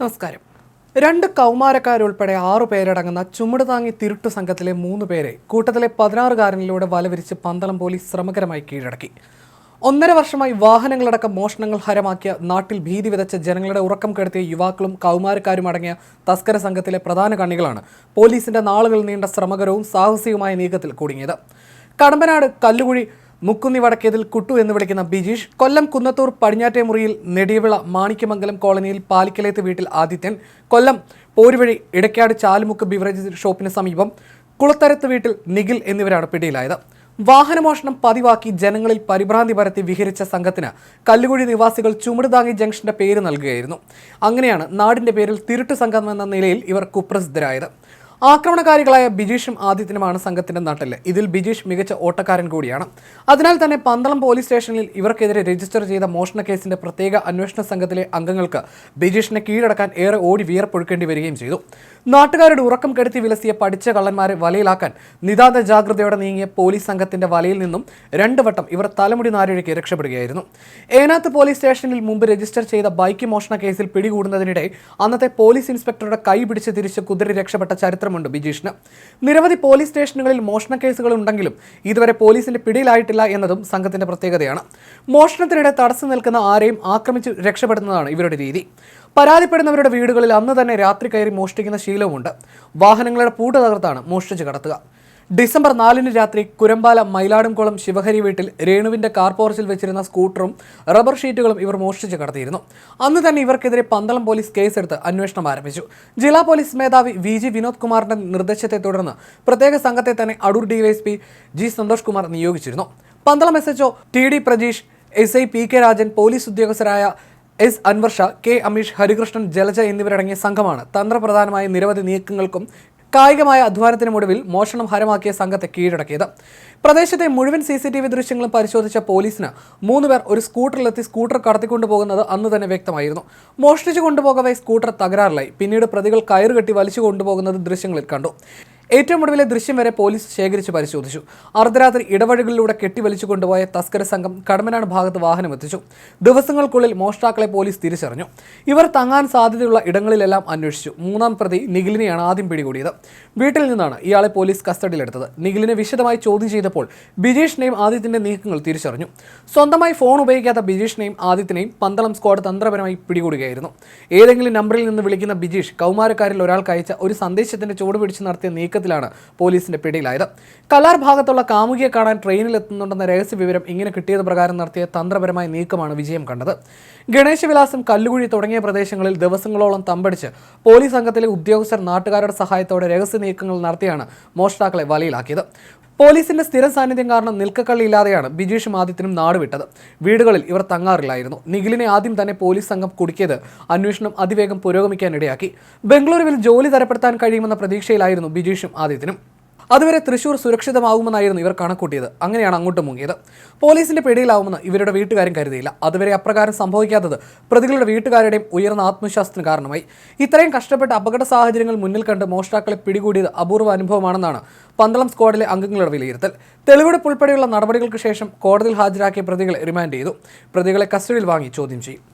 നമസ്കാരം. രണ്ട് കൗമാരക്കാരുൾപ്പെടെ ആറു പേരടങ്ങുന്ന ചുമട് താങ്ങി തിരുട്ടു സംഘത്തിലെ മൂന്ന് പേരെ കൂട്ടത്തിലെ പതിനാറുകാരനിലൂടെ വലവിരിച്ച് പന്തളം പോലീസ് ശ്രമകരമായി കീഴടക്കി. ഒന്നര വർഷമായി വാഹനങ്ങളടക്കം മോഷണങ്ങൾ ഹരമാക്കിയ നാട്ടിൽ ഭീതി വിതച്ച ജനങ്ങളുടെ ഉറക്കം കെടുത്തിയ യുവാക്കളും കൗമാരക്കാരും അടങ്ങിയ തസ്കര സംഘത്തിലെ പ്രധാന കണ്ണികളാണ് പോലീസിന്റെ നാളുകൾ നീണ്ട ശ്രമകരവും സാഹസികവുമായ നീക്കത്തിൽ കുടുങ്ങിയത്. കടമ്പനാട് കല്ലുകുഴി മുക്കുന്നി വടക്കേതിൽ കുട്ടു എന്ന് വിളിക്കുന്ന ബിജീഷ് കൊല്ലം കുന്നത്തൂർ പടിഞ്ഞാറ്റേ മുറിയിൽ നെടിയവിള മാണിക്യമംഗലം കോളനിയിൽ പാലിക്കലേത്ത് വീട്ടിൽ ആദിത്യൻ കൊല്ലം പോരുവഴി ഇടയ്ക്കാട് ചാലുമുക്ക് ബിവറേജ് ഷോപ്പിന് സമീപം കുളത്തരത്ത് വീട്ടിൽ നിഖിൽ എന്നിവരാണ് പിടിയിലായത്. വാഹനമോഷണം പതിവാക്കി ജനങ്ങളിൽ പരിഭ്രാന്തി പരത്തി വിഹരിച്ച സംഘത്തിന് കല്ലുകുഴി നിവാസികൾ ചുമടുതാങ്ങി ജംഗ്ഷന്റെ പേര് നൽകുകയായിരുന്നു. അങ്ങനെയാണ് നാടിന്റെ പേരിൽ തിരുട്ടു സംഘം എന്ന നിലയിൽ ഇവർ കുപ്രസിദ്ധരായത്. ആക്രമണകാരികളായ ബിജീഷും ആദിത്യനുമാണ് സംഘത്തിന്റെ നട്ടൽ. ഇതിൽ ബിജീഷ് മികച്ച ഓട്ടക്കാരൻ കൂടിയാണ്. അതിനാൽ തന്നെ പന്തളം പോലീസ് സ്റ്റേഷനിൽ ഇവർക്കെതിരെ രജിസ്റ്റർ ചെയ്ത മോഷണ കേസിന്റെ പ്രത്യേക അന്വേഷണ സംഘത്തിലെ അംഗങ്ങൾക്ക് ബിജീഷിനെ കീഴടക്കാൻ ഏറെ ഓടി വിയർപ്പൊഴുക്കേണ്ടി വരികയും ചെയ്തു. നാട്ടുകാരുടെ ഉറക്കം കെടുത്തി വിലസിയ പഠിച്ച കള്ളന്മാരെ വലയിലാക്കാൻ നിതാന്ത ജാഗ്രതയോടെ നീങ്ങിയ പോലീസ് സംഘത്തിന്റെ വലയിൽ നിന്നും രണ്ടു വട്ടം ഇവർ തലമുടി നാരഴയ്ക്ക് രക്ഷപ്പെടുകയായിരുന്നു. ഏനാത്ത് പോലീസ് സ്റ്റേഷനിൽ മുമ്പ് രജിസ്റ്റർ ചെയ്ത ബൈക്ക് മോഷണ കേസിൽ പിടികൂടുന്നതിനിടെ അന്നത്തെ പോലീസ് ഇൻസ്പെക്ടറുടെ കൈ പിടിച്ച് തിരിച്ച് കുതിരി രക്ഷപ്പെട്ട ചരിത്രമുണ്ട് ബിജീഷിന്. നിരവധി പോലീസ് സ്റ്റേഷനുകളിൽ മോഷണ കേസുകൾ ഉണ്ടെങ്കിലും ഇതുവരെ പോലീസിന്റെ പിടിയിലായിട്ടില്ല എന്നതും സംഘത്തിന്റെ പ്രത്യേകതയാണ്. മോഷണത്തിനിടെ തടസ്സം നിൽക്കുന്ന ആരെയും ആക്രമിച്ച് രക്ഷപ്പെടുന്നതാണ് ഇവരുടെ രീതി. പരാതിപ്പെടുന്നവരുടെ വീടുകളിൽ അന്ന് തന്നെ രാത്രി കയറി മോഷ്ടിക്കുന്ന ശീലവുമുണ്ട്. വാഹനങ്ങളുടെ പൂട്ട് തകർത്താണ് മോഷ്ടിച്ച് കടത്തുക. ഡിസംബർ നാലിന് രാത്രി കുരമ്പാല മയിലാടുംകുളം ശിവഹരി വീട്ടിൽ രേണുവിന്റെ കാർ പോർച്ചിൽ വെച്ചിരുന്ന സ്കൂട്ടറും റബ്ബർ ഷീറ്റുകളും ഇവർ മോഷ്ടിച്ച് കടത്തിയിരുന്നു. അന്ന് തന്നെ ഇവർക്കെതിരെ പന്തളം പോലീസ് കേസെടുത്ത് അന്വേഷണം ആരംഭിച്ചു. ജില്ലാ പോലീസ് മേധാവി വി ജി വിനോദ് കുമാറിന്റെ നിർദ്ദേശത്തെ തുടർന്ന് പ്രത്യേക സംഘത്തെ തന്നെ Adoor DYSP G Santhosh Kumar നിയോഗിച്ചിരുന്നു. Pandalam S HO T D Prajeesh S I P K Rajan police ഉദ്യോഗസ്ഥരായ S Anvarsha K Ameesh Harikrishnan Jalaja എന്നിവരടങ്ങിയ സംഘമാണ് തന്ത്രപ്രധാനമായ നിരവധി നീക്കങ്ങൾക്കും കായികമായ അധ്വാനത്തിനുമൊടുവിൽ മോഷണം ഹരമാക്കിയ സംഘത്തെ കീഴടക്കിയത്. പ്രദേശത്തെ മുഴുവൻ സി സി ടി വി ദൃശ്യങ്ങളും പരിശോധിച്ച പോലീസിന് മൂന്നുപേർ ഒരു സ്കൂട്ടറിലെത്തി സ്കൂട്ടർ കടത്തിക്കൊണ്ടുപോകുന്നത് അന്ന് തന്നെ വ്യക്തമായിരുന്നു. മോഷ്ടിച്ചു കൊണ്ടുപോകവേ സ്കൂട്ടർ തകരാറിലായി. പിന്നീട് പ്രതികൾ കയറുകെട്ടി വലിച്ചു കൊണ്ടുപോകുന്നത് ദൃശ്യങ്ങളിൽ കണ്ടു. ഏറ്റവും ഒടുവിലെ ദൃശ്യം വരെ പോലീസ് ശേഖരിച്ച് പരിശോധിച്ചു. അർദ്ധരാത്രി ഇടവഴികളിലൂടെ കെട്ടിവലിച്ചു കൊണ്ടുപോയ തസ്കര സംഘം കടമനാട് ഭാഗത്ത് വാഹനം എത്തിച്ചു. ദിവസങ്ങൾക്കുള്ളിൽ മോഷ്ടാക്കളെ പോലീസ് തിരിച്ചറിഞ്ഞു. ഇവർ തങ്ങാൻ സാധ്യതയുള്ള ഇടങ്ങളിലെല്ലാം അന്വേഷിച്ചു. മൂന്നാം പ്രതി നിഖിലിനെയാണ് ആദ്യം പിടികൂടിയത്. വീട്ടിൽ നിന്നാണ് ഇയാളെ പോലീസ് കസ്റ്റഡിയിലെടുത്തത്. നിഖിലിനെ വിശദമായി ചോദ്യം ചെയ്തപ്പോൾ ബിജേഷിനെയും ആദിത്യന്റെ നീക്കങ്ങൾ തിരിച്ചറിഞ്ഞു. സ്വന്തമായി ഫോൺ ഉപയോഗിക്കാത്ത ബിജീഷിനെയും ആദിത്യനെയും പന്തളം സ്ക്വാഡ് തന്ത്രപരമായി പിടികൂടുകയായിരുന്നു. ഏതെങ്കിലും നമ്പറിൽ നിന്ന് വിളിക്കുന്ന ബിജീഷ് കൗമാരക്കാരിൽ ഒരാൾക്ക് അയച്ച ഒരു സന്ദേശത്തിന്റെ ചുവട് പിടിച്ച് നടത്തിയ നീക്കത്തിലാണ് പോലീസിന്റെ പിടിയിലായത്. കലാർ ഭാഗത്തുള്ള കാമുകിയെ കാണാൻ ട്രെയിനിൽ എത്തുന്നുണ്ടെന്ന രഹസ്യ വിവരം ഇങ്ങനെ കിട്ടിയത് പ്രകാരം നടത്തിയ തന്ത്രപരമായ നീക്കമാണ് വിജയം കണ്ടത്. ഗണേശവിലാസം കല്ലുകുഴി തുടങ്ങിയ പ്രദേശങ്ങളിൽ ദിവസങ്ങളോളം തമ്പടിച്ച് പോലീസ് സംഘത്തിലെ ഉദ്യോഗസ്ഥർ നാട്ടുകാരുടെ സഹായത്തോടെ രഹസ്യ നീക്കങ്ങൾ നടത്തിയാണ് മോഷ്ടാക്കളെ വലയിലാക്കിയത്. പോലീസിന്റെ സ്ഥിരം സാന്നിധ്യം കാരണം നിൽക്കക്കള്ളിയില്ലാതെയാണ് ബിജീഷും ആദിത്യനും നാടുവിട്ടത്. വീടുകളിൽ ഇവർ തങ്ങാറില്ലായിരുന്നു നിഖിലിനെ ആദ്യം തന്നെ പോലീസ് സംഘം കുടുക്കിയത് അന്വേഷണം അതിവേഗം പുരോഗമിക്കാനിടയാക്കി. ബംഗളൂരുവിൽ ജോലി തരപ്പെടുത്താൻ കഴിയുമെന്ന പ്രതീക്ഷയിലായിരുന്നു ബിജീഷും ആദിത്യനും. അതുവരെ തൃശൂർ സുരക്ഷിതമാവുമെന്നായിരുന്നു ഇവർ കണക്കൂട്ടിയത്. അങ്ങനെയാണ് അങ്ങോട്ട് മുങ്ങിയത്. പോലീസിന്റെ പിടിയിലാവുമെന്ന് ഇവരുടെ വീട്ടുകാരും കരുതിയില്ല. അതുവരെ അപ്രകാരം സംഭവിക്കാത്തത് പ്രതികളുടെ വീട്ടുകാരുടെയും ഉയർന്ന ആത്മവിശ്വാസത്തിന് കാരണമായി. ഇത്രയും കഷ്ടപ്പെട്ട അപകട സാഹചര്യങ്ങൾ മുന്നിൽ കണ്ട് മോഷ്ടാക്കളെ പിടികൂടിയത് അപൂർവ അനുഭവമാണെന്നാണ് പന്തളം സ്ക്വാഡിലെ അംഗങ്ങളുടെ വിലയിരുത്തൽ. തെളിവെടുപ്പ് ഉൾപ്പെടെയുള്ള നടപടികൾക്ക് ശേഷം കോടതിയിൽ ഹാജരാക്കിയ പ്രതികളെ റിമാൻഡ് ചെയ്തു. പ്രതികളെ കസ്റ്റഡിയിൽ വാങ്ങി ചോദ്യം ചെയ്യും.